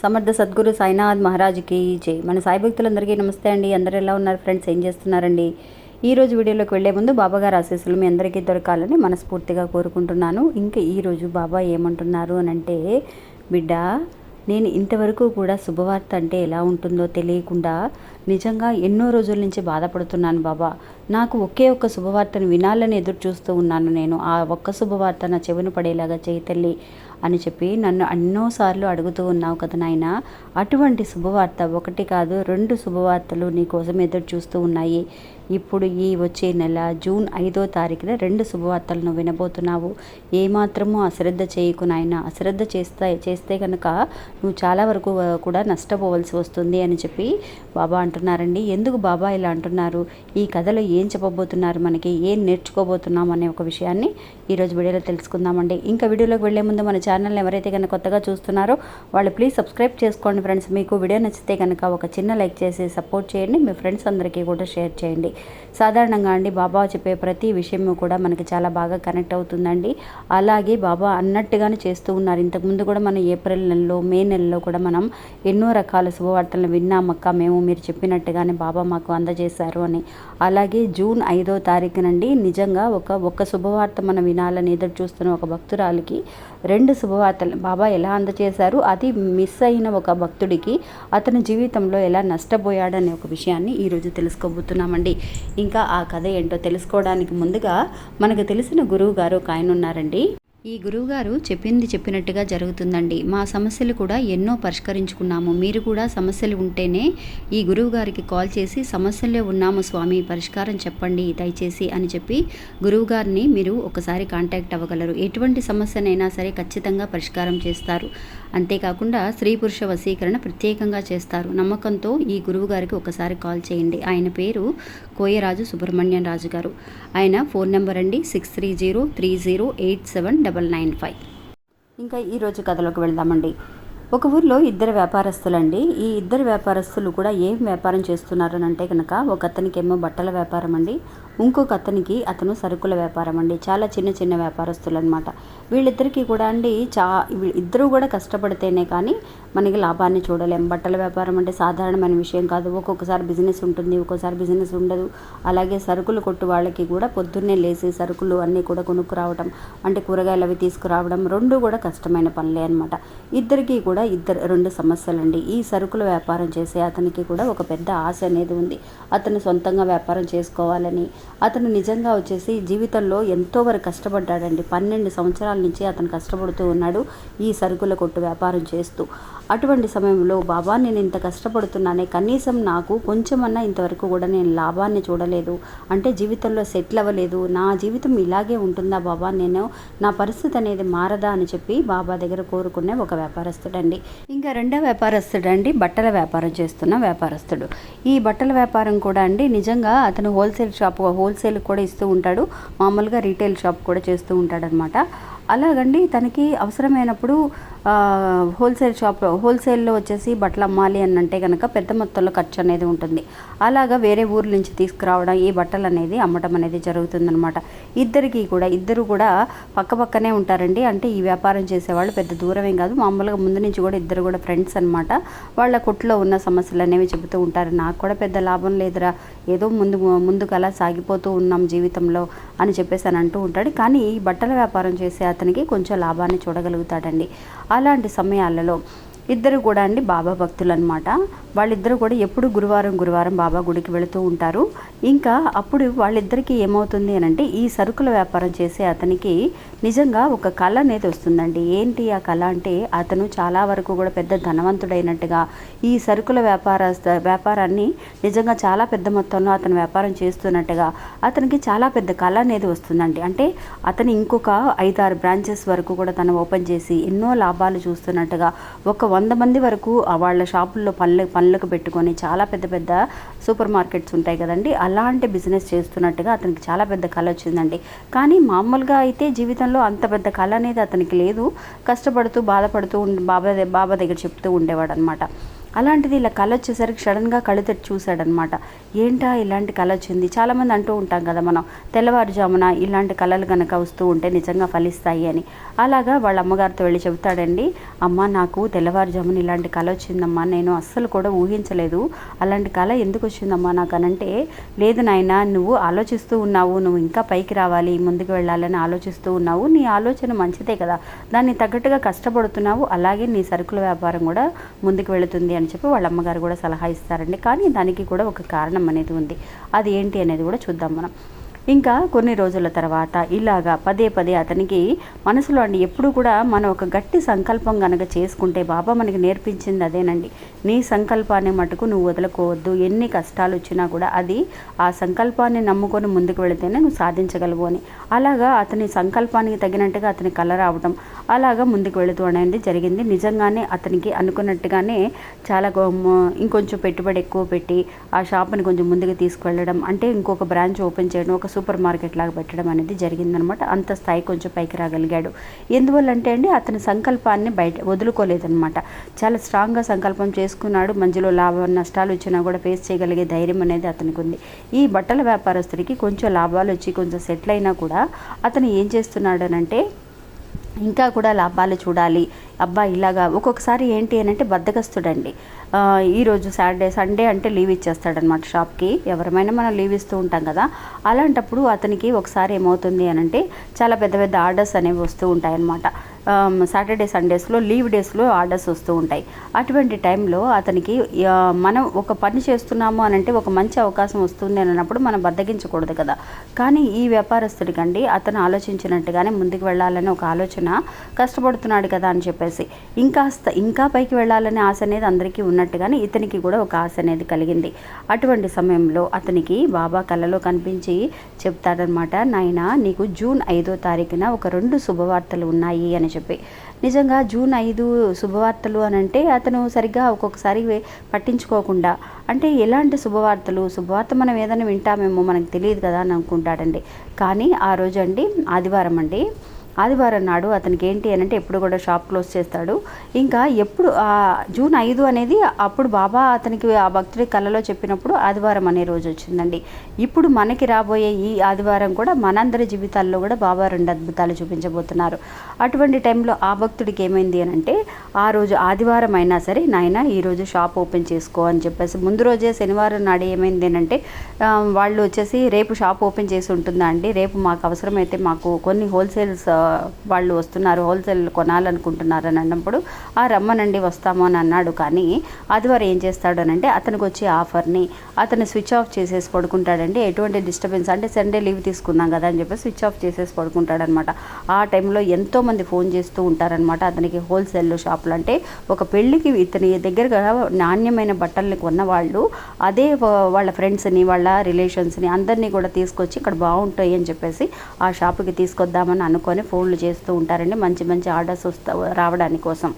సమర్థ సద్గురు సాయినాథ్ మహారాజ్కి జై. మన సాయి భక్తులందరికీ నమస్తే అండి. అందరు ఎలా ఉన్నారు ఫ్రెండ్స్? ఏం చేస్తున్నారండి? ఈ రోజు వీడియోలోకి వెళ్ళే ముందు బాబాగారు ఆశీస్సులు మీ అందరికీ దొరకాలని మనస్ఫూర్తిగా కోరుకుంటున్నాను. ఇంకా ఈరోజు బాబా ఏమంటున్నారు అని అంటే బిడ్డ నేను ఇంతవరకు కూడా శుభవార్త అంటే ఎలా ఉంటుందో తెలియకుండా నిజంగా ఎన్నో రోజుల నుంచి బాధపడుతున్నాను బాబా. నాకు ఒకే ఒక్క శుభవార్తను వినాలని ఎదురు చూస్తూ ఉన్నాను నేను. ఆ ఒక్క శుభవార్త నా చెవిన పడేలాగా చేయి తల్లి. అని చెప్పి నన్ను ఎన్నోసార్లు అడుగుతూ ఉన్నావు కదా నాయన. అటువంటి శుభవార్త ఒకటి కాదు రెండు శుభవార్తలు నీకోసం ఎదురు చూస్తూ ఉన్నాయి. ఇప్పుడు ఈ వచ్చే నెల జూన్ ఐదో తారీఖున రెండు శుభవార్తలను వినబోతున్నావు. ఏమాత్రమూ అశ్రద్ధ చేయకు నాయన. అశ్రద్ధ చేస్తే చేస్తే కనుక నువ్వు చాలా వరకు కూడా నష్టపోవలసి వస్తుంది అని చెప్పి బాబా అంటున్నారండి. ఎందుకు బాబా ఇలా అంటున్నారు? ఈ కథలో ఏం చెప్పబోతున్నారు? మనకి ఏం నేర్చుకోబోతున్నాం అనే ఒక విషయాన్ని ఈరోజు వీడియోలో తెలుసుకుందామండి. ఇంకా వీడియోలోకి వెళ్ళే ముందు మన ఛానల్ ఎవరైతే కనుక కొత్తగా చూస్తున్నారో వాళ్ళు ప్లీజ్ సబ్స్క్రైబ్ చేసుకోండి ఫ్రెండ్స్. మీకు వీడియో నచ్చితే కనుక ఒక చిన్న లైక్ చేసి సపోర్ట్ చేయండి. మీ ఫ్రెండ్స్ అందరికీ కూడా షేర్ చేయండి. సాధారణంగా అండి బాబా చెప్పే ప్రతి విషయము కూడా మనకి చాలా బాగా కనెక్ట్ అవుతుందండి. అలాగే బాబా అన్నట్టుగానే చేస్తూ ఉన్నారు. ఇంతకుముందు కూడా మనం ఏప్రిల్ నెలలో మే నెలలో కూడా మనం ఎన్నో రకాల శుభవార్తలను విన్నామక్క మేము మీరు చెప్పినట్టుగానే బాబా మాకు అందజేశారు అని. అలాగే జూన్ ఐదో తారీఖునండి నిజంగా ఒక ఒక్క శుభవార్త మనం వినాలని ఎదురు చూస్తున్న ఒక భక్తురాలికి రెండు శుభవార్తలు. బాబా ఎలా అందజేశారు? అది మిస్ అయిన ఒక భక్తుడికి అతని జీవితంలో ఎలా నష్టపోయాడనే ఒక విషయాన్ని ఈరోజు తెలుసుకోబోతున్నామండి. ఇంకా ఆ కథ ఏంటో తెలుసుకోవడానికి ముందుగా మనకు తెలిసిన గురువు గారు ఒక ఆయన ఉన్నారండి. ఈ గురువుగారు చెప్పింది చెప్పినట్టుగా జరుగుతుందండి. మా సమస్యలు కూడా ఎన్నో పరిష్కరించుకున్నాము. మీరు కూడా సమస్యలు ఉంటేనే ఈ గురువు గారికి కాల్ చేసి సమస్యల్లో ఉన్నాము స్వామి పరిష్కారం చెప్పండి దయచేసి అని చెప్పి గురువుగారిని మీరు ఒకసారి కాంటాక్ట్ అవ్వగలరు. ఎటువంటి సమస్యనైనా సరే ఖచ్చితంగా పరిష్కారం చేస్తారు. అంతేకాకుండా స్త్రీ పురుష వశీకరణ ప్రత్యేకంగా చేస్తారు. నమ్మకంతో ఈ గురువుగారికి ఒకసారి కాల్ చేయండి. ఆయన పేరు కోయరాజు సుబ్రహ్మణ్యం రాజు గారు ఆయన ఫోన్ నెంబర్ అండి. Six three zero three zero eight seven double nine five ఇంకా ఈరోజు కథలోకి వెళ్దామండి ఒక ఊర్లో ఇద్దరు వ్యాపారస్తులండి ఈ ఇద్దరు వ్యాపారస్తులు కూడా ఏం వ్యాపారం చేస్తున్నారు అని అంటే కనుక ఒక అతనికేమో బట్టల వ్యాపారం అండి ఇంకొక అతనికి అతను సరుకుల వ్యాపారం అండి. చాలా చిన్న చిన్న వ్యాపారస్తులు అనమాట వీళ్ళిద్దరికీ కూడా అండి చా వీ- ఇద్దరూ కూడా కష్టపడితేనే కానీ మనకి లాభాన్ని చూడలేం. బట్టల వ్యాపారం అంటే సాధారణమైన విషయం కాదు. ఒక్కొక్కసారి బిజినెస్ ఉంటుంది ఒక్కోసారి బిజినెస్ ఉండదు. అలాగే సరుకులు కొట్టు వాళ్ళకి కూడా పొద్దున్నే లేచి సరుకులు అన్నీ కూడా కొనుక్కు రావడం అంటే కూరగాయలు అవి తీసుకురావడం రెండు కూడా కష్టమైన పనులే అనమాట ఇద్దరికి కూడా ఇద్దరు రెండు సమస్యలండి. ఈ సరుకుల వ్యాపారం చేసే అతనికి కూడా ఒక పెద్ద ఆశ అనేది ఉంది. అతను సొంతంగా వ్యాపారం చేసుకోవాలని అతను నిజంగా వచ్చేసి జీవితంలో ఎంతో వరకు కష్టపడ్డాడండి. పన్నెండు సంవత్సరాల నుంచి అతను కష్టపడుతూ ఉన్నాడు ఈ సరుకుల కొట్టు వ్యాపారం చేస్తూ. అటువంటి సమయంలో బాబా నేను ఇంత కష్టపడుతున్నానే కనీసం నాకు కొంచెమన్నా ఇంతవరకు కూడా నేను లాభాన్ని చూడలేదు. అంటే జీవితంలో సెటిల్ అవ్వలేదు. నా జీవితం ఇలాగే ఉంటుందా బాబా? నేను నా పరిస్థితి అనేది మారదా? అని చెప్పి బాబా దగ్గర కోరుకునే ఒక వ్యాపారస్తుడండి. ఇంకా రెండో వ్యాపారస్తుడు అండి బట్టల వ్యాపారం చేస్తున్న వ్యాపారస్తుడు. ఈ బట్టల వ్యాపారం కూడా అండి నిజంగా అతను హోల్సేల్ షాప్ హోల్సేల్ కూడా ఇస్తూ ఉంటాడు. మామూలుగా రీటైల్ షాప్ కూడా చేస్తూ ఉంటాడనమాట అలాగండి తనకి అవసరమైనప్పుడు హోల్సేల్ షాప్లో హోల్సేల్లో వచ్చేసి బట్టలు అమ్మాలి అని అంటే కనుక పెద్ద మొత్తంలో ఖర్చు అనేది ఉంటుంది. అలాగా వేరే ఊర్ల నుంచి తీసుకురావడం ఈ బట్టలు అనేది అమ్మటం అనేది జరుగుతుందనమాట ఇద్దరికి కూడా ఇద్దరు కూడా పక్క పక్కనే ఉంటారండి. అంటే ఈ వ్యాపారం చేసేవాళ్ళు పెద్ద దూరమేం కాదు. మామూలుగా ముందు నుంచి కూడా ఇద్దరు కూడా ఫ్రెండ్స్ అనమాట వాళ్ళ కొట్లో ఉన్న సమస్యలు అనేవి చెబుతూ ఉంటారు. నాకు కూడా పెద్ద లాభం లేదురా. ఏదో ముందు ముందుకు అలా సాగిపోతూ ఉన్నాం జీవితంలో అని చెప్పేసి అని అంటూ ఉంటాడు. కానీ ఈ బట్టల వ్యాపారం చేసే అతనికి కొంచెం లాభాన్ని చూడగలుగుతాడండి. అలాంటి సమయాలలో ఇద్దరు కూడా అండి బాబా భక్తులు అనమాట వాళ్ళిద్దరూ కూడా ఎప్పుడు గురువారం గురువారం బాబా గుడికి వెళుతూ ఉంటారు. ఇంకా అప్పుడు వాళ్ళిద్దరికీ ఏమవుతుంది అని అంటే ఈ సరుకుల వ్యాపారం చేసే అతనికి నిజంగా ఒక కళ అనేది వస్తుందండి. ఏంటి ఆ కళ అంటే అతను చాలా వరకు కూడా పెద్ద ధనవంతుడైనట్టుగా ఈ సరుకుల వ్యాపార వ్యాపారాన్ని నిజంగా చాలా పెద్ద మొత్తంలో అతను వ్యాపారం చేస్తున్నట్టుగా అతనికి చాలా పెద్ద కళ అనేది వస్తుందండి. అంటే అతను ఇంకొక ఐదారు బ్రాంచెస్ వరకు కూడా తను ఓపెన్ చేసి ఎన్నో లాభాలు చూస్తున్నట్టుగా ఒక వంద మంది వరకు వాళ్ళ షాపుల్లో పనులు పనులకు పెట్టుకొని చాలా పెద్ద పెద్ద సూపర్ మార్కెట్స్ ఉంటాయి కదండి. అలాంటి బిజినెస్ చేస్తున్నట్టుగా అతనికి చాలా పెద్ద కళ వచ్చిందండి. కానీ మామూలుగా అయితే జీవితంలో అంత పెద్ద కళ అనేది అతనికి లేదు. కష్టపడుతూ బాధపడుతూ ఉండి బాబా బాబా దగ్గర చెప్తూ ఉండేవాడు అనమాట అలాంటిది ఇలా కళ వచ్చేసరికి సడన్గా కళ్ళు తెరిచి చూశాడనమాట ఏంటా ఇలాంటి కళ వచ్చింది? చాలామంది అంటూ ఉంటాం కదా మనం తెల్లవారుజామున ఇలాంటి కళలు కనుక వస్తూ ఉంటే నిజంగా ఫలిస్తాయి అని. అలాగా వాళ్ళ అమ్మగారితో వెళ్ళి చెబుతాడండి అమ్మ నాకు తెల్లవారుజామున ఇలాంటి కళ వచ్చిందమ్మా నేను అస్సలు కూడా ఊహించలేదు. అలాంటి కళ ఎందుకు వచ్చిందమ్మా నాకు? అనంటే లేదు నాయన నువ్వు ఆలోచిస్తూ ఉన్నావు నువ్వు ఇంకా పైకి రావాలి ముందుకు వెళ్ళాలని ఆలోచిస్తూ ఉన్నావు. నీ ఆలోచన మంచిదే కదా. దాన్ని తగ్గట్టుగా కష్టపడుతున్నావు అలాగే నీ సరుకుల వ్యాపారం కూడా ముందుకు వెళుతుంది అని చెప్పి వాళ్ళ అమ్మగారు కూడా సలహా ఇస్తారండి. కానీ దానికి కూడా ఒక కారణం అనేది ఉంది. అది ఏంటి అనేది కూడా చూద్దాం మనం. ఇంకా కొన్ని రోజుల తర్వాత ఇలాగా పదే పదే అతనికి మనసులో అండి ఎప్పుడు కూడా మనం ఒక గట్టి సంకల్పం కనుక చేసుకుంటే బాబా మనకి నేర్పించింది అదేనండి. నీ సంకల్పాన్ని మటుకు నువ్వు వదులుకోవద్దు ఎన్ని కష్టాలు వచ్చినా కూడా అది ఆ సంకల్పాన్ని నమ్ముకొని ముందుకు వెళితేనే నువ్వు సాధించగలవు అని. అలాగా అతని సంకల్పానికి తగినట్టుగా అతని కళ రావడం అలాగా ముందుకు వెళుతూ అనేది జరిగింది. నిజంగానే అతనికి అనుకున్నట్టుగానే చాలా ఇంకొంచెం పెట్టుబడి ఎక్కువ పెట్టి ఆ షాప్ని కొంచెం ముందుకు తీసుకువెళ్ళడం అంటే ఇంకొక బ్రాంచ్ ఓపెన్ చేయడం ఒక సూపర్ మార్కెట్ లాగా పెట్టడం అనేది జరిగిందనమాట. అంత స్థాయి కొంచెం పైకి రాగలిగాడు. ఎందువల్ల అంటే అండి అతని సంకల్పాన్ని బయట వదులుకోలేదనమాట. చాలా స్ట్రాంగ్గా సంకల్పం చేసుకున్నాడు. మధ్యలో లాభ నష్టాలు వచ్చినా కూడా ఫేస్ చేయగలిగే ధైర్యం అనేది అతనికి ఉంది. ఈ బట్టల వ్యాపారస్తుడికి కొంచెం లాభాలు వచ్చి కొంచెం సెటిల్ అయినా కూడా అతను ఏం చేస్తున్నాడనంటే ఇంకా కూడా లాభాలు చూడాలి. అబ్బా ఇలాగా ఒక్కొక్కసారి ఏంటి అని అంటే బద్దకస్తుడండి. ఈరోజు సాటర్డే సండే అంటే లీవ్ ఇచ్చేస్తాడనమాట షాప్కి. ఎవరమైనా మనం లీవ్ ఇస్తూ ఉంటాం కదా. అలాంటప్పుడు అతనికి ఒకసారి ఏమవుతుంది అని అంటే చాలా పెద్ద పెద్ద ఆర్డర్స్ అనేవి వస్తూ ఉంటాయన్నమాట. సాటర్డే సండేస్లో లీవ్ డేస్లో ఆర్డర్స్ వస్తూ ఉంటాయి. అటువంటి టైంలో అతనికి మనం ఒక పని చేస్తున్నాము అని అంటే ఒక మంచి అవకాశం వస్తుంది అని అన్నప్పుడు మనం బద్దగించకూడదు కదా. కానీ ఈ వ్యాపారస్తుడికండి అతను ఆలోచించినట్టుగానే ముందుకు వెళ్ళాలని ఒక ఆలోచన కష్టపడుతున్నాడు కదా అని చెప్పేసి. ఇంకా ఇంకా పైకి వెళ్ళాలనే ఆశ అనేది అందరికీ ఉన్నట్టుగానే ఇతనికి కూడా ఒక ఆశ అనేది కలిగింది. అటువంటి సమయంలో అతనికి బాబా కళ్ళలో కనిపించి చెప్తాడనమాట నాయన నీకు జూన్ ఐదో తారీఖున ఒక రెండు శుభవార్తలు ఉన్నాయి అని చెప్పి. నిజంగా జూన్ ఐదు శుభవార్తలు అని అంటే అతను సరిగ్గా ఒక్కొక్కసారి పట్టించుకోకుండా అంటే ఎలాంటి శుభవార్తలు శుభవార్త మనం ఏదైనా వింటామేమో మనకు తెలియదు కదా అని అనుకుంటాడండి. కానీ ఆ రోజు అండి ఆదివారం అండి ఆదివారం నాడు అతనికి ఏంటి అని అంటే ఎప్పుడు కూడా షాప్ క్లోజ్ చేస్తాడు. ఇంకా ఎప్పుడు జూన్ ఐదు అనేది అప్పుడు బాబా అతనికి ఆ భక్తుడి కళలో చెప్పినప్పుడు ఆదివారం అనే రోజు వచ్చిందండి. ఇప్పుడు మనకి రాబోయే ఈ ఆదివారం కూడా మనందరి జీవితాల్లో కూడా బాబా రెండు అద్భుతాలు చూపించబోతున్నారు. అటువంటి టైంలో ఆ భక్తుడికి ఏమైంది అని అంటే ఆ రోజు ఆదివారం అయినా సరే నాయన ఈరోజు షాప్ ఓపెన్ చేసుకో అని చెప్పేసి ముందు రోజే శనివారం నాడు ఏమైంది అని అంటే వాళ్ళు వచ్చేసి రేపు షాప్ ఓపెన్ చేసి ఉంటుందా అండి? రేపు మాకు అవసరమైతే మాకు కొన్ని హోల్సేల్స్ వాళ్ళు వస్తున్నారు హోల్సేల్ కొనాలనుకుంటున్నారు అని అన్నప్పుడు ఆ రమ్మనండి వస్తాము అని అన్నాడు. కానీ ఆదివారం ఏం చేస్తాడు అని అంటే అతనికి వచ్చే ఆఫర్ని అతను స్విచ్ ఆఫ్ చేసేసి పడుకుంటాడండి. ఎటువంటి డిస్టర్బెన్స్ అంటే సండే లీవ్ తీసుకుందాం కదా అని చెప్పి స్విచ్ ఆఫ్ చేసేసి పడుకుంటాడనమాట. ఆ టైంలో ఎంతోమంది ఫోన్ చేస్తూ ఉంటారనమాట. అతనికి హోల్సేల్ షాపులు అంటే ఒక పెళ్ళికి ఇతని దగ్గరగా నాణ్యమైన బట్టల్ని కొన్న వాళ్ళు అదే వాళ్ళ ఫ్రెండ్స్ని వాళ్ళ రిలేషన్స్ని అందరినీ కూడా తీసుకొచ్చి ఇక్కడ బాగుంటాయి అని చెప్పేసి ఆ షాపుకి తీసుకొద్దామని అనుకొని ఫోన్ ఫోన్లు చేస్తూ ఉంటారండి. మంచి మంచి ఆర్డర్స్ వస్తా రావడానికి కోసం.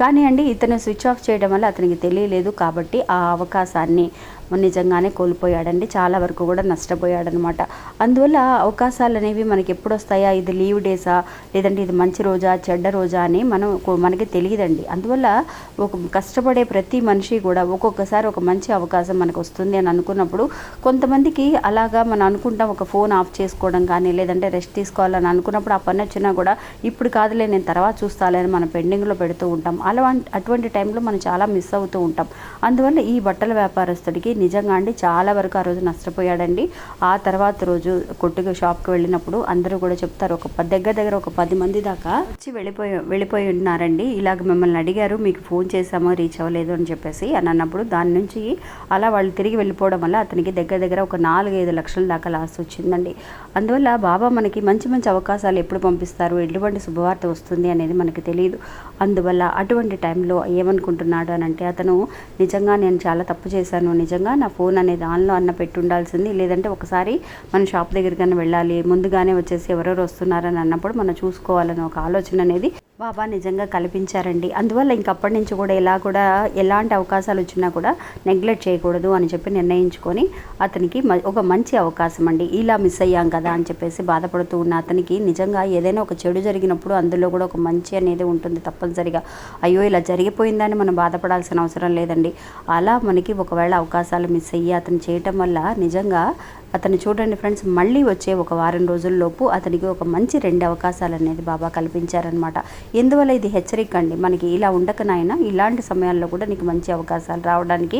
కానీ అండి ఇతను స్విచ్ ఆఫ్ చేయడం వల్ల అతనికి తెలియలేదు కాబట్టి ఆ అవకాశాన్ని నిజంగానే కోల్పోయాడండి. చాలా వరకు కూడా నష్టపోయాడనమాట. అందువల్ల అవకాశాలు అనేవి మనకి ఎప్పుడు వస్తాయా ఇది లీవ్ డేసా? లేదంటే ఇది మంచి రోజా? చెడ్డ రోజా అని మనం మనకి తెలియదండి. అందువల్ల ఒక కష్టపడే ప్రతి మనిషి కూడా ఒక్కొక్కసారి ఒక మంచి అవకాశం మనకు వస్తుంది అని అనుకున్నప్పుడు కొంతమందికి అలాగా మనం అనుకుంటాం ఒక ఫోన్ ఆఫ్ చేసుకోవడం కానీ లేదంటే రెస్ట్ తీసుకోవాలని అనుకున్నప్పుడు ఆ పని వచ్చినా కూడా ఇప్పుడు కాదులే నేను తర్వాత చూస్తాలే అని మనం పెండింగ్లో పెడుతూ ఉంటాం. అలా అటువంటి టైంలో మనం చాలా మిస్ అవుతూ ఉంటాం. అందువల్ల ఈ బట్టల వ్యాపారస్తుడికి నిజంగా అండి చాలా వరకు ఆ రోజు నష్టపోయాడండి. ఆ తర్వాత రోజు కొట్టుకు షాప్కి వెళ్ళినప్పుడు అందరూ కూడా చెప్తారు ఒక దగ్గర దగ్గర ఒక పది మంది దాకా వచ్చి వెళ్ళిపోయి వెళ్ళిపోయి ఉన్నారండి. ఇలాగ మిమ్మల్ని అడిగారు మీకు ఫోన్ చేసామో రీచ్ అవ్వలేదు అని చెప్పేసి అని అన్నప్పుడు దాని నుంచి అలా వాళ్ళు తిరిగి వెళ్ళిపోవడం వల్ల అతనికి దగ్గర దగ్గర ఒక నాలుగైదు లక్షల దాకా లాస్ వచ్చిందండి. అందువల్ల బాబా మనకి మంచి మంచి అవకాశాలు ఎప్పుడు పంపిస్తారు ఎటువంటి శుభవార్త వస్తుంది అనేది మనకి తెలియదు అందువల్ల అటువంటి టైంలో ఏమనుకుంటున్నాడు అని అంటే అతను నిజంగా నేను చాలా తప్పు చేశాను నిజంగా నా ఫోన్ అనేది ఆన్లో అన్న పెట్టి ఉండాల్సింది లేదంటే ఒకసారి మన షాప్ దగ్గరికైనా వెళ్ళాలి ముందుగానే వచ్చేసి ఎవరెవరు వస్తున్నారని అన్నప్పుడు మనం చూసుకోవాలని ఒక ఆలోచన అనేది బాబా నిజంగా కల్పించారండి. అందువల్ల ఇంకప్పటి నుంచి కూడా ఎలా కూడా ఎలాంటి అవకాశాలు వచ్చినా కూడా నెగ్లెక్ట్ చేయకూడదు అని చెప్పి నిర్ణయించుకొని అతనికి ఒక మంచి అవకాశం అండి. ఇలా మిస్ అయ్యాం కదా అని చెప్పేసి బాధపడుతూ ఉన్న అతనికి నిజంగా ఏదైనా ఒక చెడు జరిగినప్పుడు అందులో కూడా ఒక మంచి అనేది ఉంటుంది తప్పనిసరిగా. అయ్యో ఇలా జరిగిపోయిందని మనం బాధపడాల్సిన అవసరం లేదండి. అలా మనకి ఒకవేళ అవకాశాలు మిస్ అయ్యి అతను చేయటం వల్ల నిజంగా అతను చూడండి ఫ్రెండ్స్ మళ్ళీ వచ్చే ఒక వారం రోజుల్లోపు అతనికి ఒక మంచి రెండు అవకాశాలు అనేది బాబా కల్పించారనమాట ఎందువల్ల ఇది హెచ్చరిక అండి? మనకి ఇలా ఉండకనైనా ఇలాంటి సమయాల్లో కూడా నీకు మంచి అవకాశాలు రావడానికి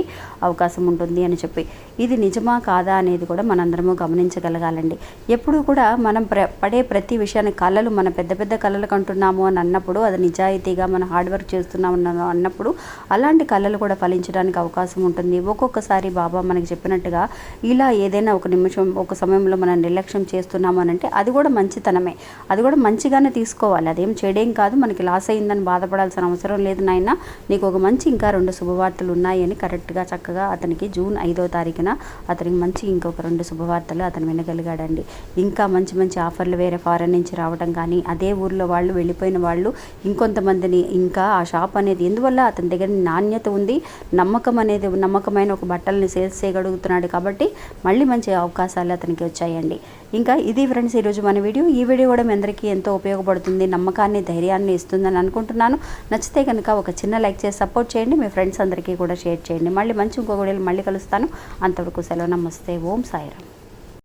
అవకాశం ఉంటుంది అని చెప్పి. ఇది నిజమా కాదా అనేది కూడా మనందరము గమనించగలగాలండి. ఎప్పుడు కూడా మనం ప్ర పడే ప్రతి విషయాన్ని కళలు మన పెద్ద పెద్ద కళలు కంటున్నాము అని అన్నప్పుడు అది నిజాయితీగా మనం హార్డ్ వర్క్ చేస్తున్నాము అన్నప్పుడు అలాంటి కళలు కూడా ఫలించడానికి అవకాశం ఉంటుంది. ఒక్కొక్కసారి బాబా మనకి చెప్పినట్టుగా ఇలా ఏదైనా ఒక నిమిషం ఒక సమయంలో మనం నిర్లక్ష్యం చేస్తున్నాము అని అంటే అది కూడా మంచితనమే. అది కూడా మంచిగానే తీసుకోవాలి. అదేం చెడేం కాదు. మనకి లాస్ అయిందని బాధపడాల్సిన అవసరం లేదు నాయన. నీకు ఒక మంచి ఇంకా రెండు శుభవార్తలు ఉన్నాయని కరెక్ట్గా చక్కగా అతనికి జూన్ ఐదో తారీఖున అతనికి మంచి ఇంకొక రెండు శుభవార్తలు అతను వినగలిగాడండి. ఇంకా మంచి మంచి ఆఫర్లు వేరే ఫారెన్ నుంచి రావడం కానీ అదే ఊర్లో వాళ్ళు వెళ్ళిపోయిన వాళ్ళు ఇంకొంతమందిని ఇంకా ఆ షాప్ అనేది ఎందువల్ల అతని దగ్గర నాణ్యత ఉంది? నమ్మకం అనేది నమ్మకమైన ఒక బట్టల్ని సేల్స్ చేయగలుగుతున్నాడు కాబట్టి మళ్ళీ మంచి అవకాశాలు అతనికి వచ్చాయండి. ఇంకా ఇది ఫ్రెండ్స్ ఈరోజు మన వీడియో. ఈ వీడియో కూడా మీ అందరికీ ఎంతో ఉపయోగపడుతుంది నమ్మకాన్ని ధైర్యాన్ని ఇస్తుందని అనుకుంటున్నాను. నచ్చితే కనుక ఒక చిన్న లైక్ చేసి సపోర్ట్ చేయండి. మీ ఫ్రెండ్స్ అందరికీ కూడా షేర్ చేయండి. మళ్ళీ మంచి ఇంకో వీడియోలు మళ్ళీ కలుస్తాను. అంతవరకు సెలవు. నమస్తే. ఓం సాయిరామ్.